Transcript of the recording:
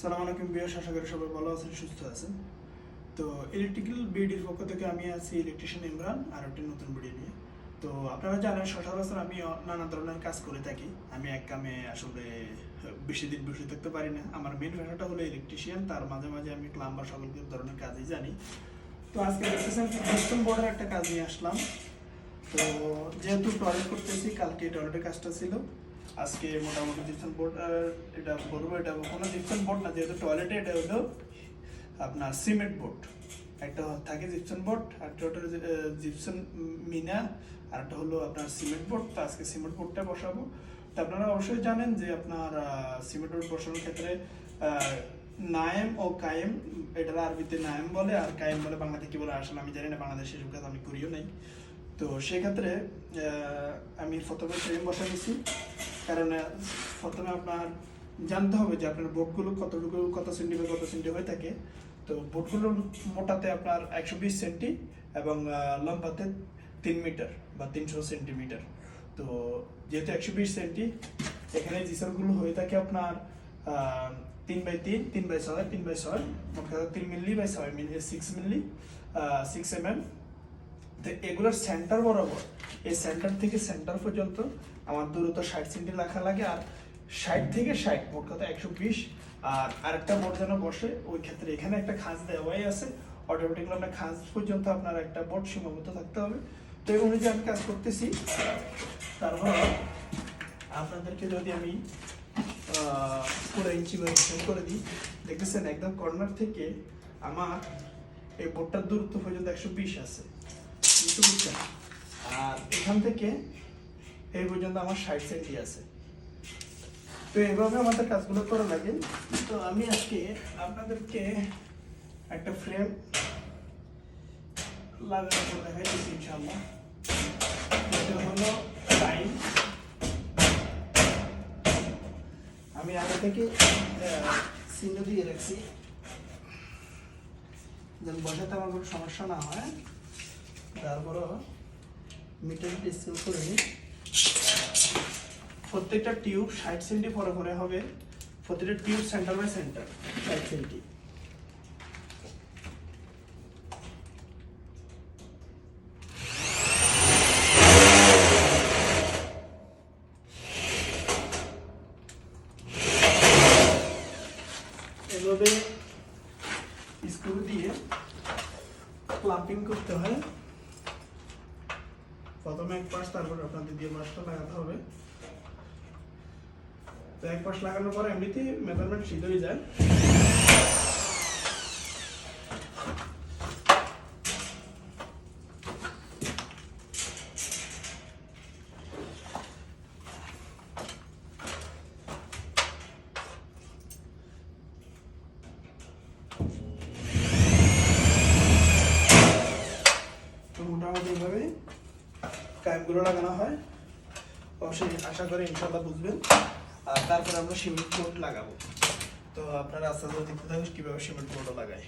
সালাম আলাইকুম বিয়াস আশা সবাই ভালো আছেন, সুস্থ আছেন। তো ইলেকট্রিক্যাল বিডির পক্ষ থেকে আমি আছি ইলেকট্রিশিয়ান ইমরান, আর একটি নতুন বিডি নিয়ে। তো আপনারা জানেন, সচরাচর আমি নানা ধরনের কাজ করে থাকি। আমি এক কামে আসলে, বেশি দিন বসে থাকতে পারি না। আমার মেন পেশাটা হলো ইলেকট্রিশিয়ান তার মাঝে মাঝে আমি প্লাম্বার সকল ধরনের কাজই জানি। তো আজকে দেখতেছেন বোর্ডের একটা কাজ নিয়ে আসলাম। তো যেহেতু টয়লেট করতেছি, কালকে টয়লেটের কাজটা ছিল। আজকে মোটামুটি জিপসন বোর্ড এটা বলব, এটা কোনো জিপসন বোর্ড না, যেহেতু টয়লেটে এটা হলো আপনার সিমেন্ট বোর্ড একটা থাকে জিপসন বোর্ড একটা হলো জিপসন মিনা আর একটা হলো আপনার সিমেন্ট বোর্ড তো আজকে সিমেন্ট বোর্ডটা বসাবো। তো আপনারা অবশ্যই জানেন যে আপনার সিমেন্ট বোর্ড বসানোর ক্ষেত্রে নায়েম ও কায়েম, এটা আরবিতে নায়েম বলে, আর কায়েম বলে বাংলাতে কি বলে আসলে আমি জানি না, বাংলাদেশে এসব কাজ আমি করিও নাই। তো সেক্ষেত্রে আমি ফ্রেম বসা নিছি কারণ প্রথমে আপনার জানতে হবে যে আপনার বোর্ডগুলো কতটুকু, কত সেন্টি বা কত সেন্টি হয়ে থাকে। তো বোর্ডগুলো মোটাতে আপনার একশো বিশ সেন্টি এবং লম্বাতে তিন মিটার বা তিনশো সেন্টিমিটার। তো যেহেতু একশো বিশ সেন্টি, এখানে জিসারগুলো হয়ে থাকে আপনার তিন বাই তিন তিন বাই ছয়, তিন বাই ছয় মোট তিন মিলি বাই ছয় milli six milli six M M তো এগুলোর সেন্টার বরাবর এই সেন্টার থেকে সেন্টার পর্যন্ত, আমার দূরত্ব ষাট সেন্টি রাখা লাগে আর ষাট থেকে ষাট, মোট কথা একশো বিশ। আর আরেকটা বোর্ড যেন বসে, ওই ক্ষেত্রে এখানে একটা খাঁজ দেওয়াই আছে। অটোমেটিকলি আপনার খাঁজ পর্যন্ত আপনার একটা বোর্ড সীমাবদ্ধ থাকতে হবে। তো এই অনুযায়ী আমি কাজ করতেছি। তারপর আপনাদেরকে যদি আমি পুরো ইঞ্চি করে দিই। দেখতেছেন একদম কর্নার থেকে আমার এই বোর্ডটার দূরত্ব পর্যন্ত একশো বিশ আছে। বুঝতে পারছেন আর এখান থেকে এই পর্যন্ত আমার ষাট সেন্টি আছে। তো এইভাবে আমাদের কাজগুলো করা লাগে। তো আমি আজকে আপনাদেরকে একটা ফ্রেম লাগানো করে দেখাই দিচ্ছি ইনশাল্লাহ এটা হলো টাইম আমি আগে থেকে চিহ্ন দিয়ে রাখছি। যেন বসাতে আমার কোনো সমস্যা না হয়। তারপরও মিটার ডিসেল করে নিই। প্রত্যেকটা টিউব ষাট সেন্টি পরে পরে হবে। প্রত্যেকটা টিউব সেন্টার বাই সেন্টার, ষাট সেন্টি। এভাবে স্ক্রু দিয়ে ক্লাম্পিং করতে হয়। প্রথমে এক পাশ, তারপর আপনার দ্বিতীয় পাশটা লাগাতে হবে। তো এক পাশ লাগানোর পর এমনিতেই মেজারমেন্ট সিদ্ধ হয়ে যায়। মোটামুটি এইভাবে কায়েমগুলো লাগানো হয়। অবশ্যই আশা করি ইনশাল্লাহ বুঝবেন। আর তারপরে আমরা সিমেন্ট বোর্ড লাগাবো। তো আপনারা আস্তে আস্তে দেখতে থাকুন কীভাবে সিমেন্ট বোর্ডও লাগাই।